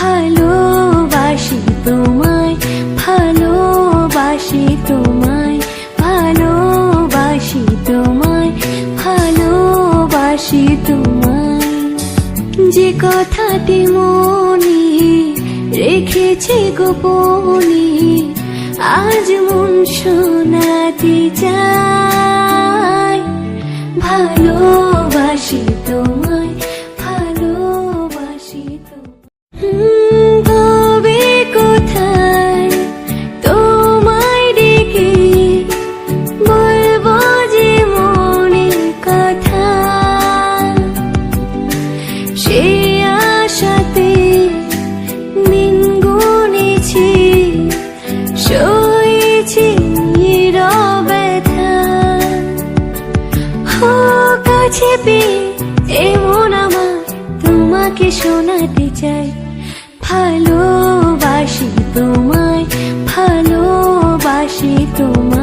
ভালোবাসি তোমায় ভালোবাসি তোমায় ভালোবাসি তোমায় ভালোবাসি তোমায়। যে কথাটি মনে রেখেছে গোপনে, আজ মন শোনাতে চাই ভালোবাসি কাছে পেয়ে এমন আমার তোমাকে শোনাতে চাই। ভালোবাসি তোমায় ভালোবাসি তোমায়।